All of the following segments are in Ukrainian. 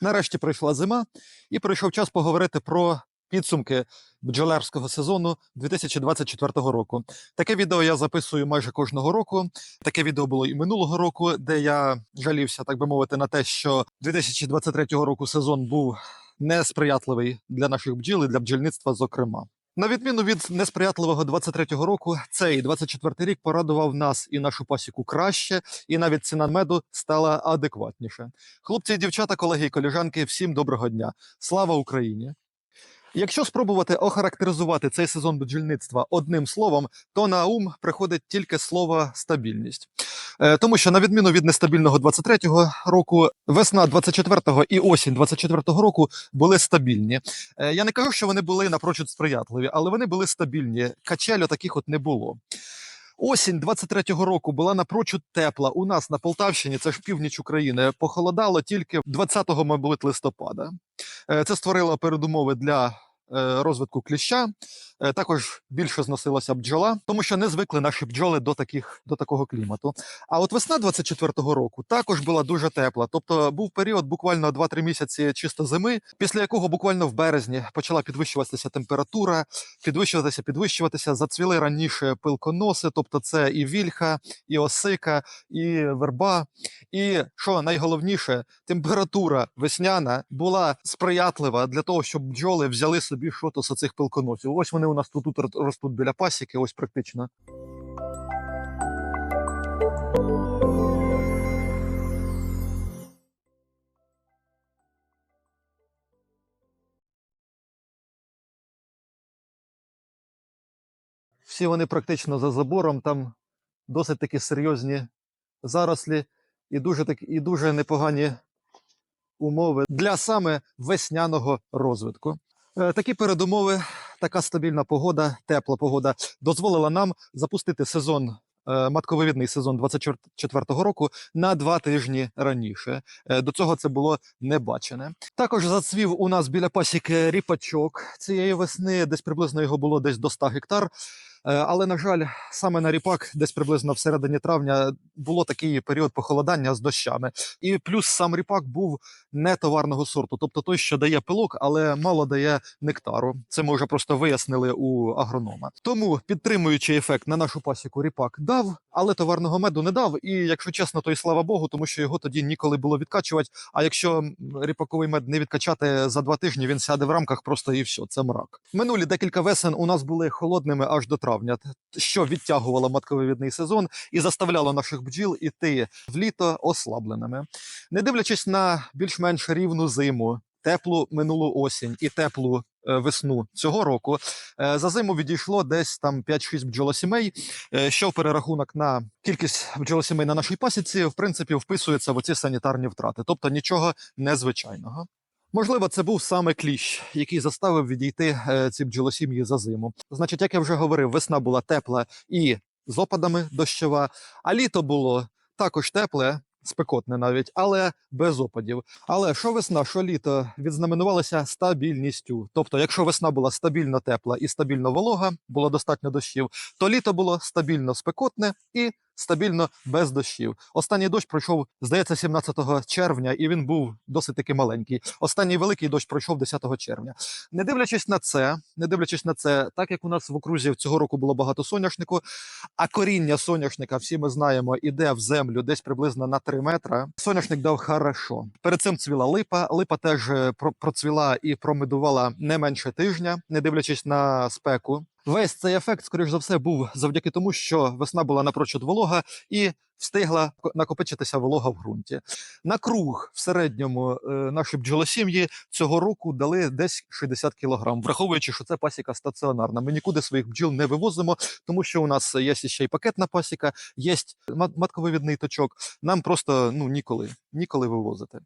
Нарешті прийшла зима, і прийшов час поговорити про підсумки бджолярського сезону 2024 року. Таке відео я записую майже кожного року. Таке відео було і минулого року, де я жалівся, так би мовити, на те, що 2023 року сезон був несприятливий для наших бджіл і для бджільництва, зокрема. На відміну від несприятливого 23-го року, цей 24-й рік порадував нас і нашу пасіку краще, і навіть ціна меду стала адекватніше. Хлопці і дівчата, колеги і коліжанки, всім доброго дня! Слава Україні! Якщо спробувати охарактеризувати цей сезон бджільництва одним словом, то на ум приходить тільки слово стабільність. Е, Тому що на відміну від нестабільного 23-го року, весна 24-го і осінь 24-го року були стабільні. Е, Я не кажу, що вони були напрочуд сприятливі, але вони були стабільні. Качелю таких от не було. Осінь 23-го року була напрочуд тепла. У нас на Полтавщині, це ж північ України, похолодало тільки 20-го, мабуть, листопада. Е, Це створило передумови для розвитку кліща. Е, Також більше зносилася бджола, тому що не звикли наші бджоли до таких до такого клімату. А от весна 24-го року також була дуже тепла. Тобто був період буквально 2-3 місяці чисто зими, після якого буквально в березні почала підвищуватися температура, підвищуватися, підвищуватися. Зацвіли раніше пилконоси, тобто це і вільха, і осика, і верба. І що найголовніше, температура весняна була сприятлива для того, щоб бджоли взяли собі шото з цих пилконосів. Ось вони у нас тут, тут ростуть біля пасіки, ось практично. Всі вони практично за забором, там досить такі серйозні зарослі і дуже так, і дуже непогані умови для саме весняного розвитку. Е, Такі передумови, така стабільна погода, тепла погода дозволила нам запустити сезон. е, Матковивідний сезон 24-го року на два тижні раніше. Е, До цього це було не бачене. Також зацвів у нас біля пасіки ріпачок цієї весни. Десь приблизно його було десь до 100 гектар. Е, Але на жаль, саме на ріпак, десь приблизно в середині травня, було такий період похолодання з дощами. І плюс сам ріпак був не товарного сорту, тобто той, що дає пилок, але мало дає нектару. Це ми вже просто вияснили у агронома. Тому підтримуючи ефект на нашу пасіку, ріпак дав, але товарного меду не дав. І якщо чесно, то й слава Богу, тому що його тоді ніколи було відкачувати. А якщо ріпаковий мед не відкачати за два тижні, він сяде в рамках просто і все. Це мрак. Минулі декілька весен у нас були холодними аж до травня, що відтягувало матковивідний сезон і заставляло наших бджіл іти в літо ослабленими. Не дивлячись на більш-менш рівну зиму, теплу минулу осінь і теплу е, весну цього року, е, за зиму відійшло десь там 5-6 бджолосімей, е, що в перерахунок на кількість бджолосімей на нашій пасіці, в принципі, вписується в оці санітарні втрати, тобто нічого незвичайного. Можливо, це був саме кліщ, який заставив відійти е, ці бджолосім'ї за зиму. Значить, як я вже говорив, весна була тепла і з опадами дощова, а літо було також тепле, спекотне навіть, але без опадів. Але що весна, що літо відзнаменувалися стабільністю. Тобто, якщо весна була стабільно тепла і стабільно волога, було достатньо дощів, то літо було стабільно спекотне і стабільно без дощів. Останній дощ пройшов, здається, 17 червня, і він був досить таки маленький. Останній великий дощ пройшов 10 червня. Не дивлячись на це, не дивлячись на це, так як у нас в окрузі цього року було багато соняшнику, а коріння соняшника, всі ми знаємо, іде в землю десь приблизно на 3 метра. Соняшник дав хорошо. Перед цим цвіла липа. Липа теж е, процвіла і промедувала не менше тижня, не дивлячись на спеку. Весь цей ефект, скоріш за все, був завдяки тому, що весна була напрочуд волога і встигла накопичитися волога в ґрунті. На круг в середньому е, наші бджолосім'ї цього року дали десь 60 кілограм, враховуючи, що це пасіка стаціонарна. Ми нікуди своїх бджіл не вивозимо, тому що у нас є ще й пакетна пасіка, є мат- матковивідний точок. Нам просто ну ніколи, ніколи вивозити.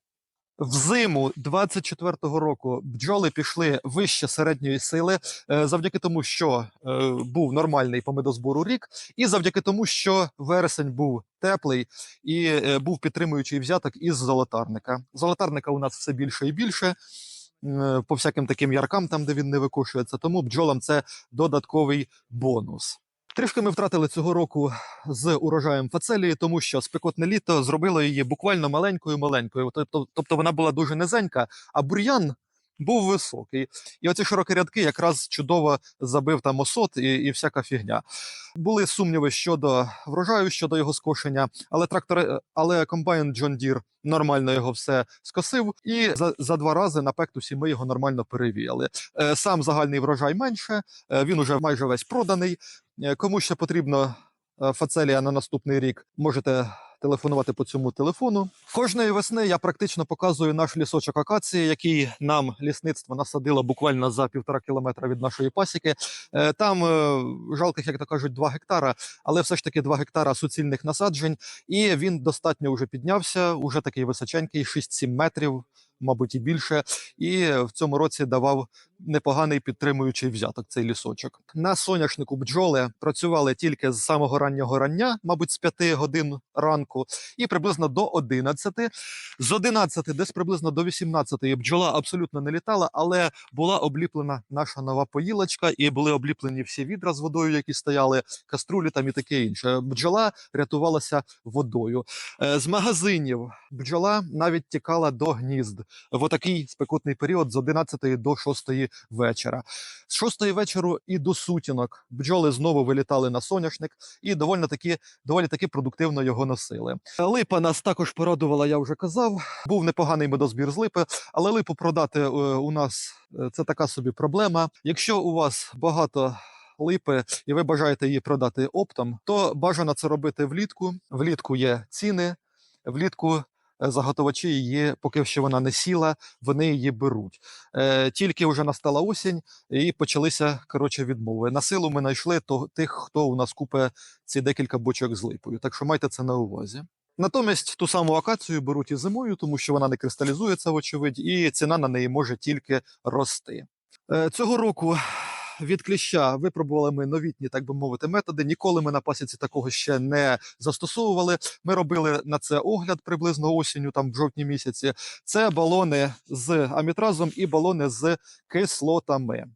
Взиму 24-го року бджоли пішли вище середньої сили е, завдяки тому, що е, був нормальний по медозбору рік, і завдяки тому, що вересень був теплий і е, був підтримуючий взяток із золотарника. Золотарника у нас все більше і більше. По всяким таким яркам, там де він не викошується, тому бджолам це додатковий бонус. Трішки ми втратили цього року з урожаєм фацелії, тому що спекотне літо зробило її буквально маленькою маленькою. Тобто, тобто вона була дуже низенька, а бур'ян був високий. І оці широкі рядки якраз чудово забив там осот і, і всяка фігня. Були сумніви щодо врожаю, щодо його скошення, але трактор, але комбайн John Deere нормально його все скосив, і за, за два рази на пектусі ми його нормально перевіяли. Е, Сам загальний врожай менше, е, він уже майже весь проданий. Е, Кому ще потрібно е, фацелія на наступний рік, можете телефонувати по цьому телефону. Кожної весни я практично показую наш лісочок акації, який нам лісництво насадило буквально за півтора кілометра від нашої пасіки. Е, Там жалких, як то кажуть, 2 гектара, але все ж таки 2 гектара суцільних насаджень, і він достатньо вже піднявся, уже такий височенький, 6-7 метрів. Мабуть, і більше, і в цьому році давав непоганий підтримуючий взяток цей лісочок. На соняшнику бджоли працювали тільки з самого раннього рання, мабуть, з 5 годин ранку, і приблизно до 11. З 11 десь приблизно до 18 бджола абсолютно не літала, але була обліплена наша нова поїлочка, і були обліплені всі відра з водою, які стояли, каструлі там і таке інше. Бджола рятувалася водою. Е, З магазинів бджола навіть тікала до гнізд в отакий спекотний період з 11 до 6 вечора. З 6 вечору і до сутінок бджоли знову вилітали на соняшник і доволі таки, доволі таки продуктивно його носили. Липа нас також порадувала, я вже казав. Був непоганий медозбір з липи, але липу продати е, у нас е, це така собі проблема. Якщо у вас багато липи і ви бажаєте її продати оптом, то бажано це робити влітку. Влітку є ціни, влітку. Е, Заготовачі її, поки що вона не сіла, вони її беруть. Е, тільки вже настала осінь, і почалися коротше відмови. На силу ми знайшли тих, хто у нас купить ці декілька бочок з липою. Так що майте це на увазі. Натомість ту саму акацію беруть і зимою, тому що вона не кристалізується, вочевидь, і ціна на неї може тільки рости. Е, Цього року від кліща випробували ми новітні, так би мовити, методи. Ніколи ми на пасіці такого ще не застосовували. Ми робили на це огляд приблизно осінню, там в жовтні місяці. Це балони з амітразом і балони з кислотами.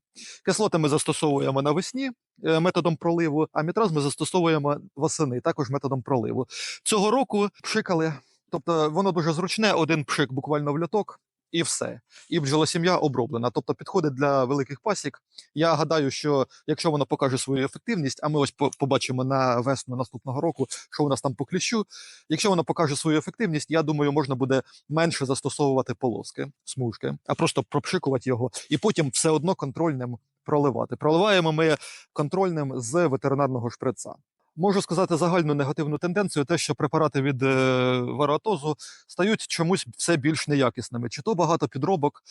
Кислоти ми застосовуємо навесні е, методом проливу, а мітраз ми застосовуємо восени, також методом проливу. Цього року пшикали, тобто воно дуже зручне, один пшик буквально в льоток. І все, і бджолосім'я оброблена. Тобто підходить для великих пасік. Я гадаю, що якщо воно покаже свою ефективність, а ми ось побачимо на весну наступного року, що у нас там по кліщу. Якщо воно покаже свою ефективність, я думаю, можна буде менше застосовувати полоски, смужки, а просто пропшикувати його і потім все одно контрольним проливати. Проливаємо ми контрольним з ветеринарного шприца. Можу сказати загальну негативну тенденцію, те, що препарати від е, варатозу стають чомусь все більш неякісними, чи то багато підробок,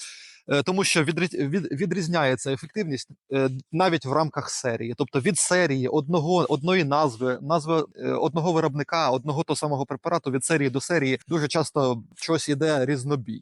е, тому що відрі- відрізняється ефективність е, навіть в рамках серії, тобто від серії одного одної назви, назви одного виробника, одного того самого препарату від серії до серії дуже часто щось іде різнобій.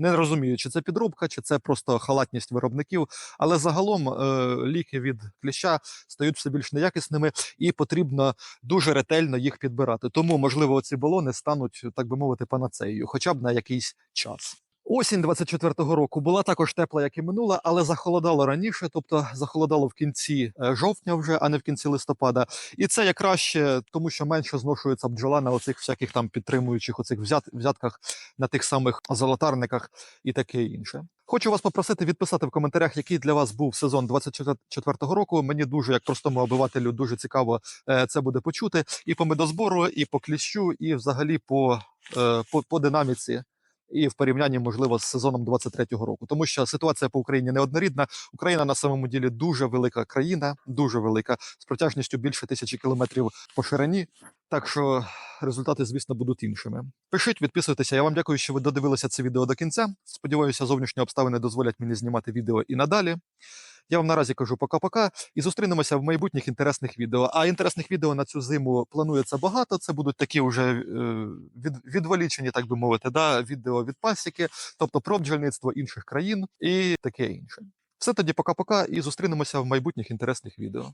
Не розумію, чи це підробка, чи це просто халатність виробників. Але загалом е, ліки від кліща стають все більш неякісними, і потрібно дуже ретельно їх підбирати. Тому, можливо, ці балони стануть, так би мовити, панацеєю, хоча б на якийсь час. Осінь 24-го року була також тепла, як і минула, але захолодало раніше, тобто захолодало в кінці е, жовтня вже, а не в кінці листопада. І це є краще, тому що менше зношується бджола на оцих всяких там підтримуючих оцих взят, взятках на тих самих золотарниках і таке інше. Хочу вас попросити відписати в коментарях, який для вас був сезон 24-го року. Мені дуже, як простому обивателю, дуже цікаво е, це буде почути і по медозбору, і по кліщу, і взагалі по, е, по, по динаміці. І в порівнянні, можливо, з сезоном 23-го року, тому що ситуація по Україні неоднорідна. Україна на самому ділі дуже велика країна, дуже велика, з протяжністю більше тисячі кілометрів по ширині. Так що результати, звісно, будуть іншими. Пишіть, підписуйтеся. Я вам дякую, що ви додивилися це відео до кінця. Сподіваюся, зовнішні обставини дозволять мені знімати відео і надалі. Я вам наразі кажу пока-пока і зустрінемося в майбутніх інтересних відео. А інтересних відео на цю зиму планується багато. Це будуть такі вже е, від, відволічені, так би мовити, да, відео від пасіки, тобто про бджільництво інших країн і таке інше. Все тоді пока-пока і зустрінемося в майбутніх інтересних відео.